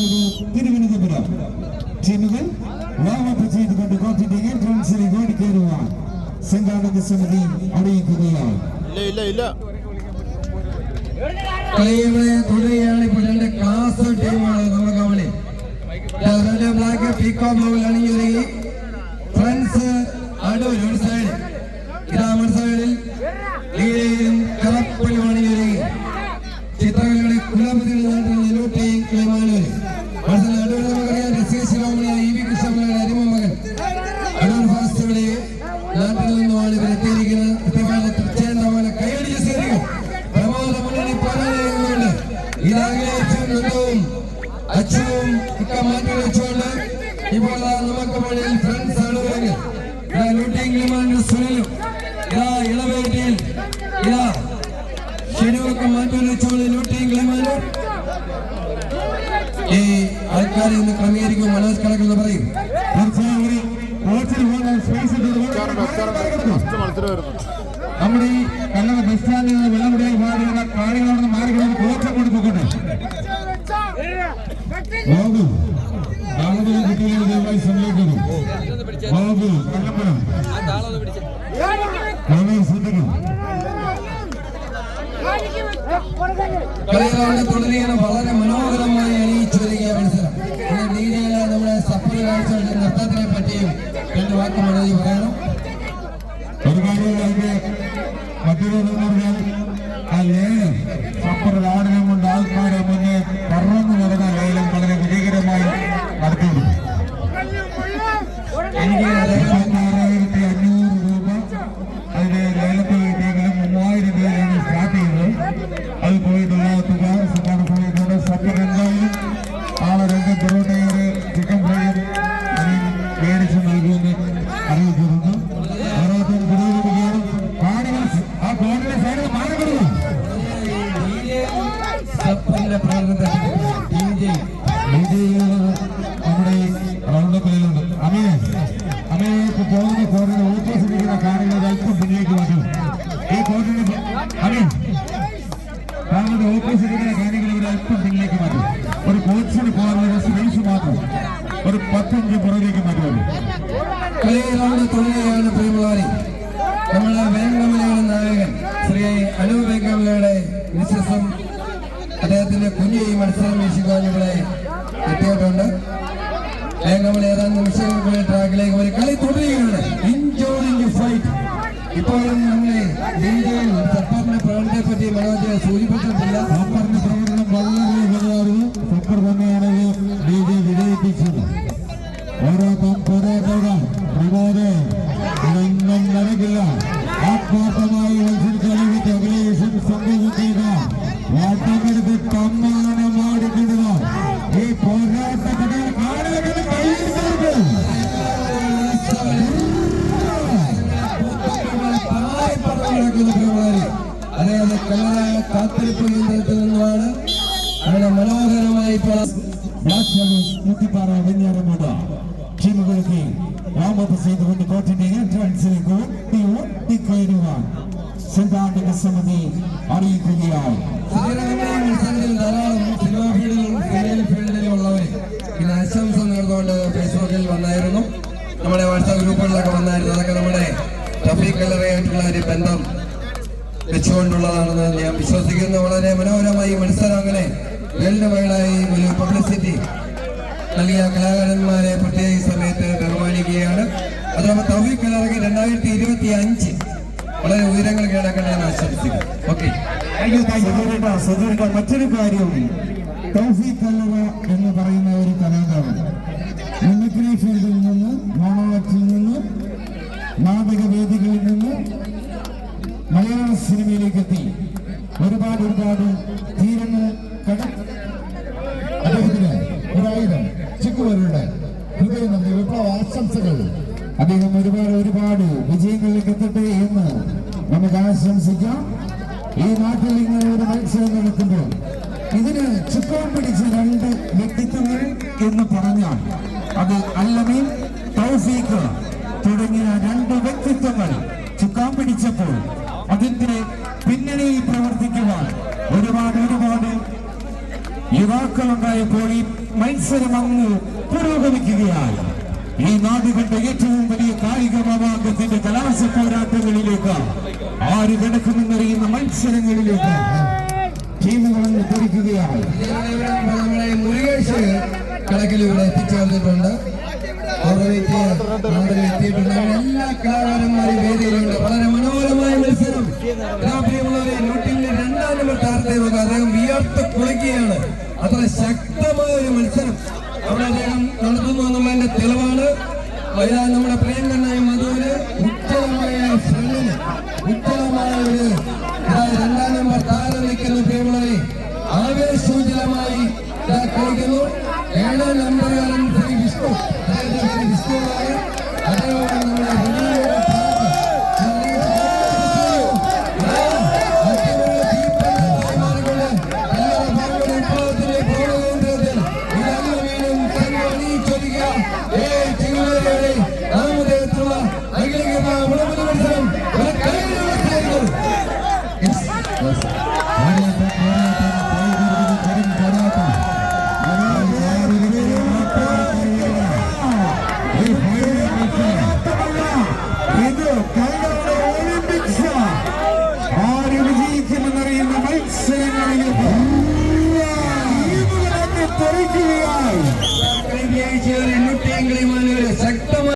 പോകുന്നത് തിരുവനന്തപുരം ടീമുകൾ വാമപ്പ് ചെയ്തുകൊണ്ട് കോർട്ടിന്റെ എൻട്രൻസിലേക്ക് ഓടിക്കയറുവാൻ സംഘാടക സമിതി അറിയിക്കുകയാണ്. കളികളെ തുടരുകയാണ് ഇപ്പോൾ രണ്ട് ക്ലാസ് ടീമാണ് നമുക്ക് അവിടെ റെഡ് ബ്ലാക്ക് പീക്കോ ബ്ലൂവിൽ അണിഞ്ഞൊരുങ്ങി ഫ്രണ്ട്സ് അടൂർ ഒരു സൈഡ് ഇതാ ഒരു സൈഡിൽ നീലയും കറുപ്പിലും എത്തിയിരിക്കുന്നത് കൃത്യമായ തീർച്ചയായും കൈയടിച്ച് സ്വീകരിക്കും പ്രമോദ മുന്നണി പോരാളികളുണ്ട് നിന്നും അച്ഛനും ഒക്കെ മാറ്റി വെച്ചുകൊണ്ട് ഫ്രണ്ട്സ് അടൂരങ്ങൾ ഇതാ ലൂട്ടിയും സുനിലും. ഇതാ ഇളവേറ്റിയിൽ ഇതാ ഷെഡ്യൂളൊക്കെ മാറ്റി വെച്ചുകൊണ്ട് കിളിമാനും ഈ ആൾക്കാരെ ഒന്ന് ക്രമീകരിക്കും മനോജ് കണക്കെന്ന് പറയും. നമ്മുടെ ഈ കല്ലറ ബസ് സ്റ്റാൻഡിൽ നിന്ന് വെള്ളമുടിയായി മാറിയുള്ള കാണികളോട് മാറിക്കൊണ്ട് കോച്ച് കൊടുക്കട്ടെ ബാബു ബാബുവിനെ കുട്ടികളെ ദയവായി സമീപിക്കുന്നു. ബാബു കല്ലപ്പുറം ബാബു ശ്രദ്ധിക്കും കളികളാണ് തുടരുകയാണ്. വളരെ മനോഹരമായി അണിയിച്ചു വരിക മത്സരം. നമ്മുടെ സഫർ കാഴ്ച നൃത്തത്തിനെ പറ്റിയും രണ്ട് വാക്ക് മനോജ് പറയണം ഒരു കാര്യം അതിന്റെ managing the unit കളികളാണ് തുള്ളിയാണ് പ്രിയമുള്ളവരെ. നമ്മുടെ വേങ്കമലയുടെ നായകൻ ശ്രീ അനൂപ് വേങ്കമലയുടെ വിശ്വസം അദ്ദേഹത്തിന്റെ കുഞ്ഞു ഈ മത്സരം വീക്ഷിക്കാൻ ഇവിടെ എത്തിയിട്ടുണ്ട്. വേങ്കമല ഏതാനും നിമിഷങ്ങൾക്കുള്ളിൽ ട്രാക്കിലേക്ക് ഒരു കളി തുടരുകയാണ്. ഇഞ്ചോറിഞ്ച് ഫൈറ്റ്. ഇപ്പോഴും നമ്മളെ ഇന്ത്യയിൽ സപ്പറിന്റെ പ്രകടനത്തെ പറ്റി മനോജ് സൂചിപ്പിച്ചിട്ടില്ല. സർക്കാരിന്റെ പ്രവർത്തനം വളരെ വലുതായിരുന്നു. സർക്കാർ തന്നെയാണ് ഡി ജെ വിജയിപ്പിച്ചത്. ഓരോ പോരാട്ടം പ്രമോദ് ഇതൊന്നും നൽകില്ല ആത്മാർത്ഥമായി വേണ്ടി അഭിലേഷൻ സംഭവിക്കുക വാട്ടമെടുത്ത് തമ്മാനം ഓടിക്കിടുക ഈ പോരാട്ടത്തിന് കാണുന്നത് അതായത് കല്ലറായ കാത്തിരിപ്പ് കേന്ദ്രത്തിൽ നിന്നുമാണ് അങ്ങനെ മനോഹരമായി ഇപ്പോൾ മുത്തിപ്പാറ വെഞ്ഞാറമൂട്. ടീമുകൾക്ക് വാമപ്പ് ചെയ്തുകൊണ്ട് കോർട്ടിന്റെ എൻട്രൻസിലേക്ക് ഓടി ഓടിക്കയറുവാൻ സംഘാടക സമിതി അറിയിക്കുകയാണ് മത്സരത്തിൽ ധാരാളം സിനിമാ ഫീൽഡിലും സീരിയൽ ഫീൽഡിലും ഉള്ളവർ ഇന്ന് ആശംസ ഫേസ്ബുക്കിൽ വന്നായിരുന്നു. നമ്മുടെ വാട്സാപ്പ് ഗ്രൂപ്പുകളിലൊക്കെ വന്നായിരുന്നു. അതൊക്കെ നമ്മുടെ ടഫീഖ് കല്ലറയായിട്ടുള്ള ഒരു ബന്ധം വെച്ചുകൊണ്ടുള്ളതാണെന്ന് ഞാൻ വിശ്വസിക്കുന്നു. വളരെ മനോഹരമായി മത്സരം അങ്ങനെ വേൾഡ് വൈഡായി ഒരു പബ്ലിസിറ്റി നൽകിയ കലാകാരന്മാരെ പ്രത്യേക സമയത്ത് ബഹുമാനിക്കുകയാണ്. അതോടൊപ്പം തൗഫീഖ് കലാറക്ക് രണ്ടായിരത്തി ഇരുപത്തി അഞ്ച് വളരെ ഉയരങ്ങൾ കീഴടക്കട്ടെ എന്ന് ആശംസിക്കും ഓക്കെ മറ്റൊരു കാര്യം തൗഫീഖ് കല്ലറ എന്ന് പറയുന്ന ഒരു കലാകാരൻ. മിമിക്രി ഫീൽഡിൽ നിന്ന് മോണോളക്സിൽ നിന്ന് നാടക വേദികളിൽ നിന്ന് മലയാള സിനിമയിലേക്ക് എത്തി. ഒരുപാട് ഒരുപാട് ചിക്കുവരുടെ ഹൃദയം നന്ദി വിപ്ലവ ആശംസകൾ. അദ്ദേഹം ഒരുപാട് ഒരുപാട് വിജയങ്ങളിലേക്ക് എത്തട്ടെ എന്ന് നമുക്ക് ആശംസിക്കാം. ഈ നാട്ടിൽ ഇങ്ങനെ ഒരു മത്സരം നടക്കുമ്പോൾ ഇതിന് ചുക്കാൻ പിടിച്ച രണ്ട് വ്യക്തിത്വങ്ങൾ എന്ന് പറഞ്ഞാൽ അത് അല്ലമീൻ തൗഫീഖ് തുടങ്ങിയ രണ്ട് വ്യക്തിത്വങ്ങൾ ചുക്കാൻ പിടിച്ചപ്പോൾ അതിന്റെ പിന്നണിയിൽ പ്രവർത്തിക്കുവാൻ ഒരുപാട് ഒരുപാട് യുവാക്കളുണ്ടായപ്പോൾ ഈ മത്സരം അങ്ങ് പുരോഗമിക്കുകയാണ്. ഈ നാട് കണ്ട ഏറ്റവും വലിയ കായിക വിഭാഗത്തിന്റെ കലാശ പോരാട്ടങ്ങളിലേക്ക് ആര് കിടക്കുമെന്നറിയുന്ന മത്സരങ്ങളിലേക്ക് ടീമുകൾ അങ്ങ് എല്ലാ കലാകാരന്മാരും വേദിയിലുണ്ട്. വളരെ മനോഹരമായ മത്സരം. പ്രിയമുള്ളവരെ നോട്ടിന്റെ രണ്ടാം നമ്പർ താരത്തെ അദ്ദേഹം വിയർത്ത് കുളിക്കുകയാണ്. അത്ര ശക്തമായ ഒരു മത്സരം അവിടെ അദ്ദേഹം നടത്തുന്നു എന്നുള്ളതിന്റെ തെളിവാണ് ഇതാ നമ്മുടെ പ്രിയങ്കരനായ മധുവിന് ഉജ്ജ്വലമായ ഫ്രണ്ടിന് ഉജ്ജ്വലമായ ഒരു രണ്ടാം നമ്പർ താരം നിൽക്കുന്ന പ്രിയമുള്ളവരെ. ആവേശോജ്വലമായി കളിക്കുന്നു. ഏഴാം നമ്പറുകാരൻ ശ്രീ വിഷ്ണു. ശ്രീ വിഷ്ണുവാണ് അദ്ദേഹമാണ് നമ്മുടെ ます。ありがと。